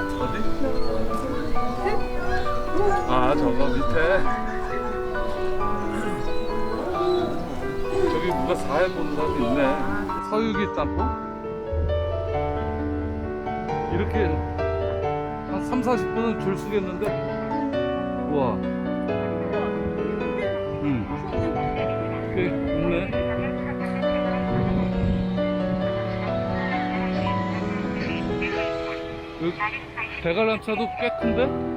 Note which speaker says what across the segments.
Speaker 1: 어디? 아 저거 밑에. 저기 누가 사회 보는 사람도 있네. 서유기 짬뽕? 이렇게 한 3, 40분은 줄 서겠는데? 우와. 대관람 차도 꽤 큰데?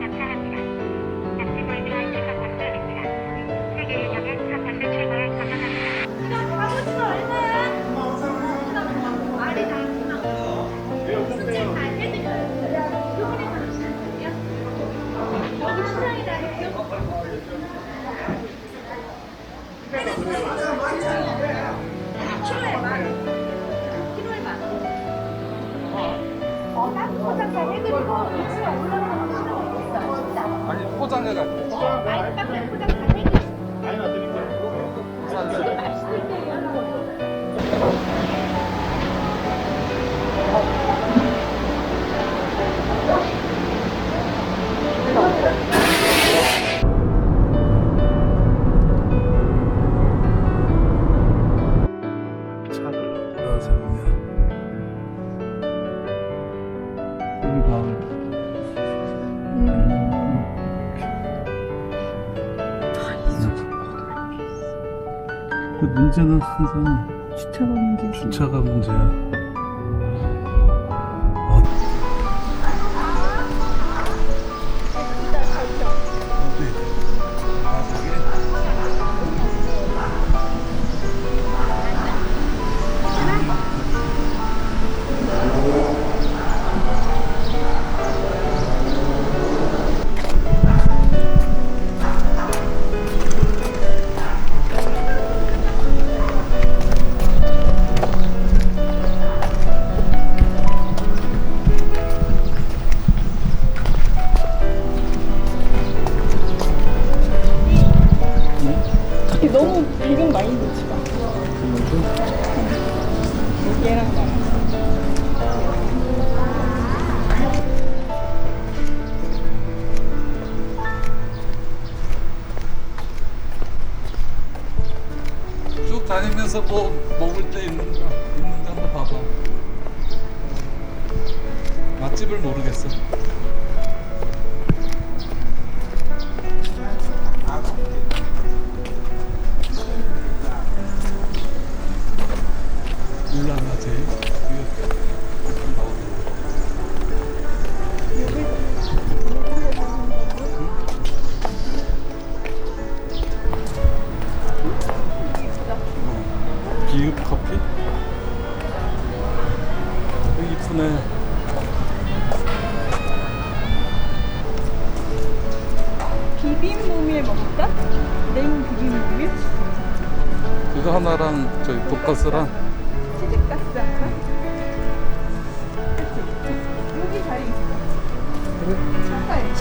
Speaker 1: 문제는 항상
Speaker 2: 시차가 문제지.
Speaker 1: 시차가 문제야.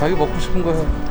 Speaker 1: 자기 먹고 싶은 거 해.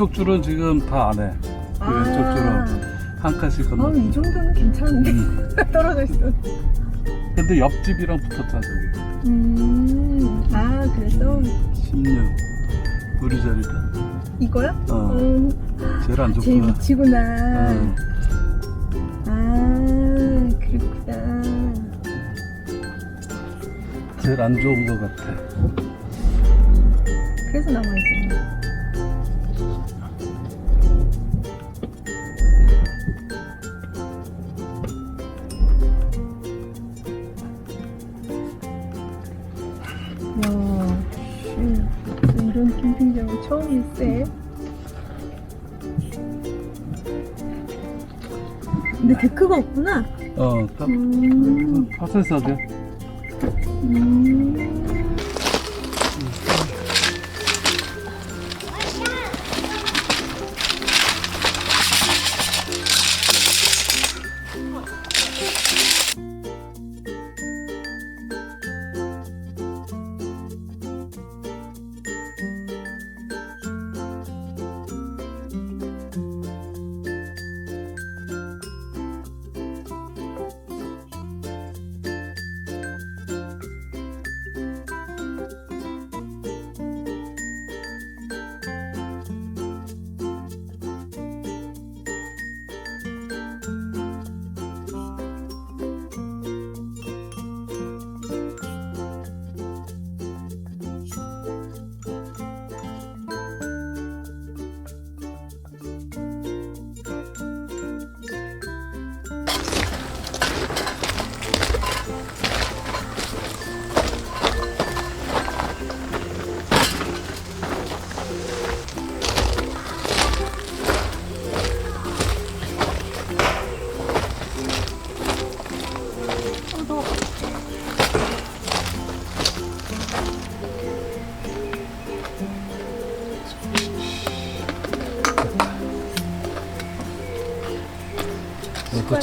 Speaker 1: 이쪽 줄은 지금 다 안 해. 그 왼쪽 줄은 한 칸씩
Speaker 2: 아,
Speaker 1: 건너.
Speaker 2: 이 정도는 괜찮은데. 떨어져 있어.
Speaker 1: 근데 옆집이랑 붙었잖아, 저기.
Speaker 2: 음, 아, 그래서
Speaker 1: 16. 우리 자리다.
Speaker 2: 이거야?
Speaker 1: 어,
Speaker 2: 어,
Speaker 1: 제일 안
Speaker 2: 제일
Speaker 1: 좋구나.
Speaker 2: 밑이구나.
Speaker 1: 어.
Speaker 2: 아, 그렇구나.
Speaker 1: 제일 안 좋은 것 같아.
Speaker 2: 그래서 남아있었네. 처음일세. 근데 데크가 없구나.
Speaker 1: 어, 딱
Speaker 2: 음,
Speaker 1: 파쇄석에.
Speaker 2: 음.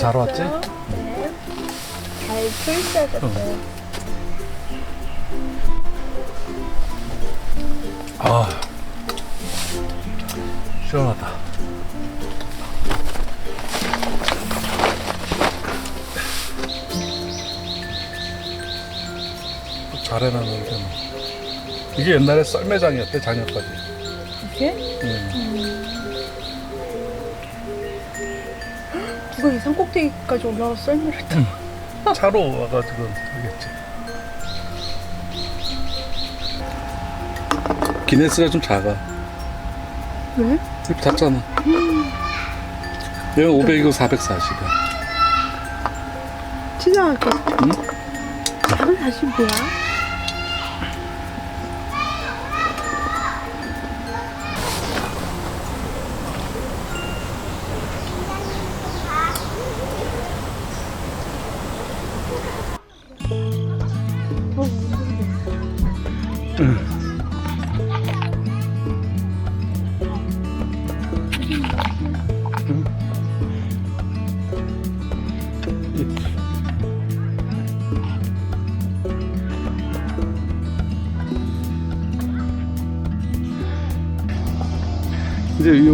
Speaker 1: 잘 왔지?
Speaker 2: 네. 잘 풀싸졌어요.
Speaker 1: 아, 시원하다. 또잘 해놨는데 뭐. 이게 옛날에 썰매장이었대 작년까지.
Speaker 2: 이게?
Speaker 1: 응.
Speaker 2: 누가 이 산꼭대기까지 올라와서 썰매를 타?
Speaker 1: 차로 와가지고 하겠지. 기네스가 좀 작아.
Speaker 2: 왜?
Speaker 1: 이렇게 작잖아. 얘는 500이고 440이야.
Speaker 2: 치사하게.
Speaker 1: 응?
Speaker 2: 작은 다시 뭐야?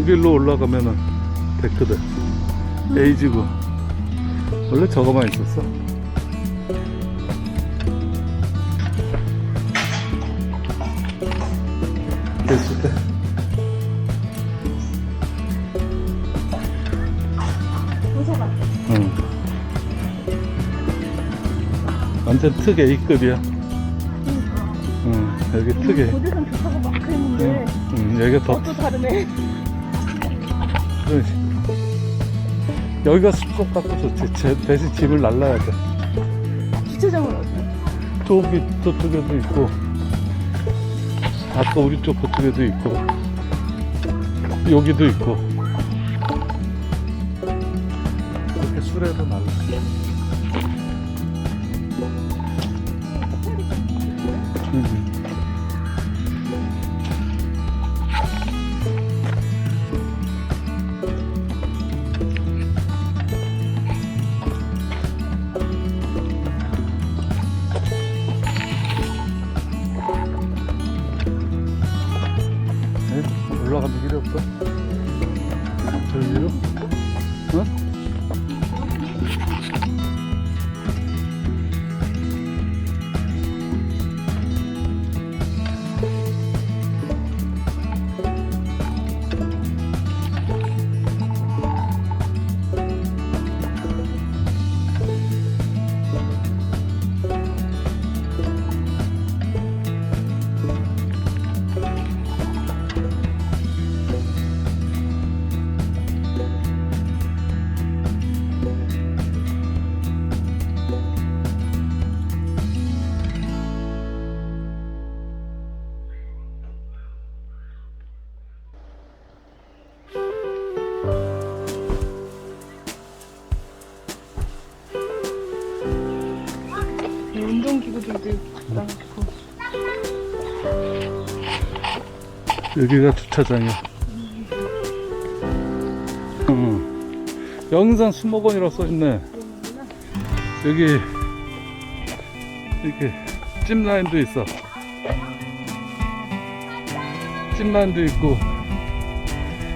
Speaker 1: 이제 여기로 올라가면은 됐거든. 에이지구. 원래 저거만 있었어. 됐을 때. 응. 완전 특 A급이야.
Speaker 2: 그러니까.
Speaker 1: 응, 여기 특 A.
Speaker 2: 고대산 좋다고 막 했는데
Speaker 1: 응, 여기가 더
Speaker 2: 또 다르네.
Speaker 1: 여기가 숲속 같고 좋지. 제, 대신 집을 날라야 돼.
Speaker 2: 주차장은 어디야?
Speaker 1: 저기 저쪽에도 있고, 아까 우리 쪽 그쪽에도 있고, 여기도 있고. 이렇게 수레도 날 여기가 주차장이야. 응. 영산 수목원이라고 써있네. 여기, 이렇게, 찜라인도 있어. 찜라인도 있고.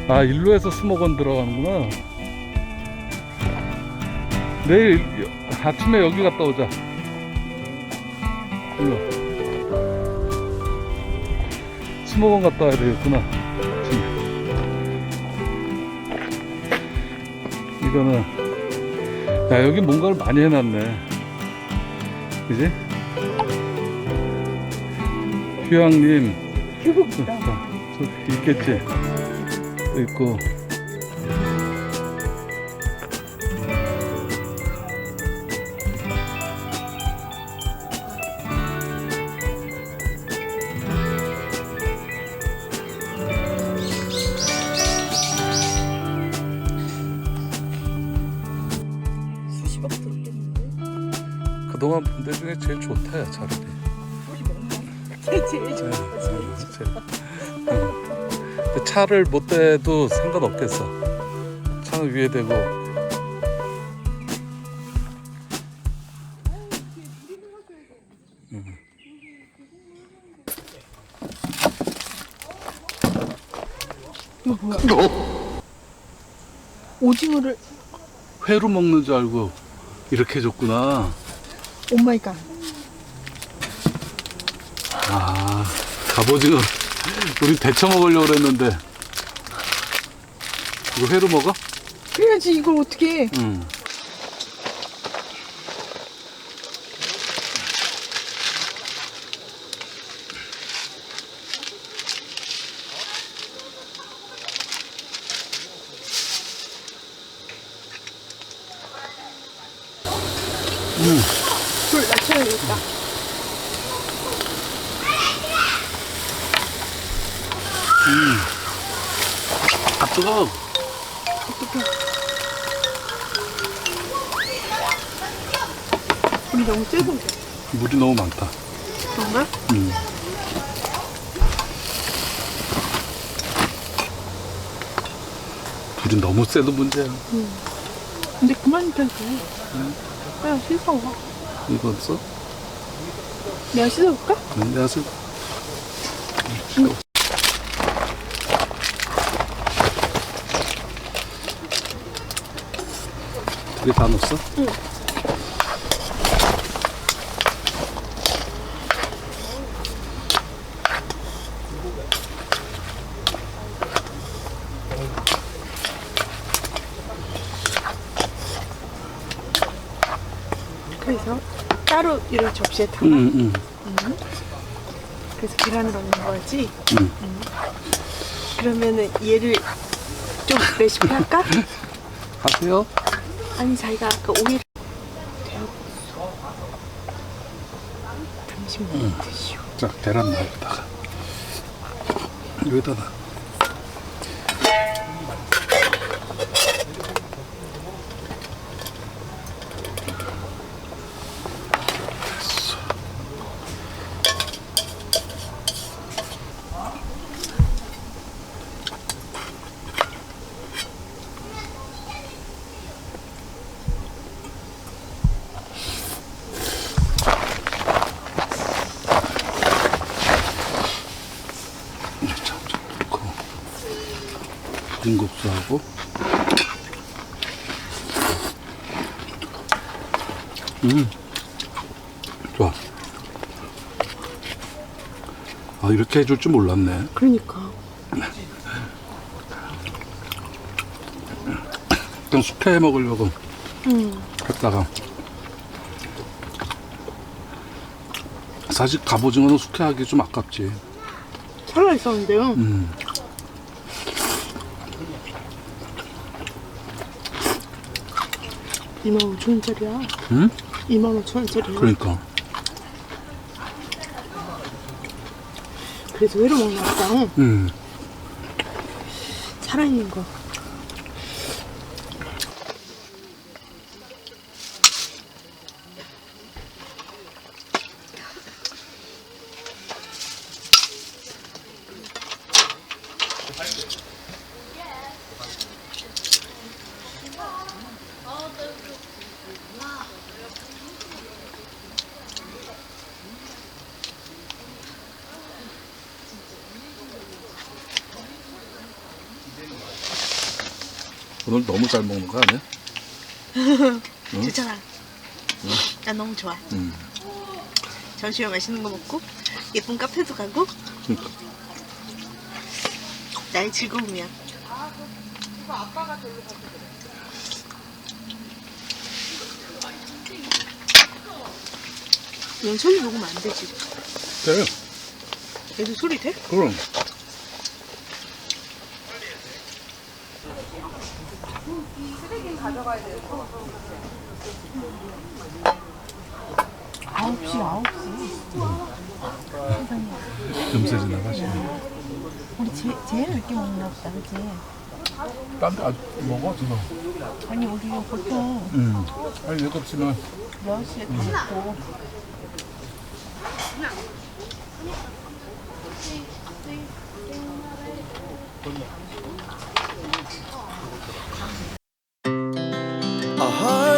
Speaker 1: 아, 일로 해서 수목원 들어가는구나. 내일 아침에 여기 갔다 오자. 일로. 수목원 갔다 와야 되겠구나. 이거는 야 여기 뭔가를 많이 해놨네. 그지? 휴양림
Speaker 2: 교복이다.
Speaker 1: 어, 저 있겠지. 또 있고.
Speaker 2: 데
Speaker 1: 중에 제일 좋다 야 차라리.
Speaker 2: 제일 좋아. 제일 좋아.
Speaker 1: 근데 차를 못 대도 상관없겠어. 차는 위에 대고. 음.
Speaker 2: 이거 뭐야? 오징어를
Speaker 1: 회로 먹는 줄 알고 이렇게 줬구나.
Speaker 2: 오마이갓.
Speaker 1: 아, 갑오징어. 우리 데쳐 먹으려고 그랬는데. 이거 회로 먹어?
Speaker 2: 그래야지 이걸 어떻게 해?
Speaker 1: 응.
Speaker 2: 우린 너무
Speaker 1: 세도 문제야. 음.
Speaker 2: 근데 그만 펴줘. 그냥 씻어.
Speaker 1: 이거 없어?
Speaker 2: 내가 씻어볼까?
Speaker 1: 응, 내가 쓸. 응. 되게 다 넣었어?
Speaker 3: 응. 이런 접시에 담아.
Speaker 1: 응, 응.
Speaker 3: 그래서 계란을 넣는 거지.
Speaker 1: 응.
Speaker 3: 음. 그러면은 얘를 좀 레시피 할까?
Speaker 1: 하세요.
Speaker 3: 아니 자기가 아까 데웠어. 잠시만 드시오.
Speaker 1: 자, 계란 넣어, 여기다가. 여기다. 인국수하고. 음. 좋아. 아, 이렇게 해줄 줄 몰랐네.
Speaker 3: 그러니까
Speaker 1: 그냥 숙회 먹으려고
Speaker 3: 음.
Speaker 1: 했다가. 사실 갑오징어는 숙회하기 좀 아깝지.
Speaker 3: 살아 있었는데요.
Speaker 1: 음.
Speaker 3: 2만 5천 원짜리야.
Speaker 1: 응?
Speaker 3: 2만 5천 원짜리야.
Speaker 1: 그러니까.
Speaker 3: 그래서 회로 먹나 보다.
Speaker 1: 음.
Speaker 3: 살아있는 거.
Speaker 1: 오늘 너무 잘 먹는 거 아니야?
Speaker 3: 좋잖아. 난 너무 좋아.
Speaker 1: 음.
Speaker 3: 점심에 맛있는 거 먹고 예쁜 카페도 가고
Speaker 1: 그러니까.
Speaker 3: 나의 즐거움이야. 넌 소리 녹으면 안 되지.
Speaker 1: 돼.
Speaker 3: 얘도 소리 돼?
Speaker 1: 그럼.
Speaker 3: 아홉 시 아홉 시.
Speaker 1: 금세 지나가시.
Speaker 3: 우리 제, 제일 늦게 먹나 보다, 그치?
Speaker 1: 딴데 아직 먹어, 지금.
Speaker 3: 아니, 우리 보통
Speaker 1: 음. 아니, 8시면.
Speaker 3: 10시에 다 먹고.
Speaker 4: Our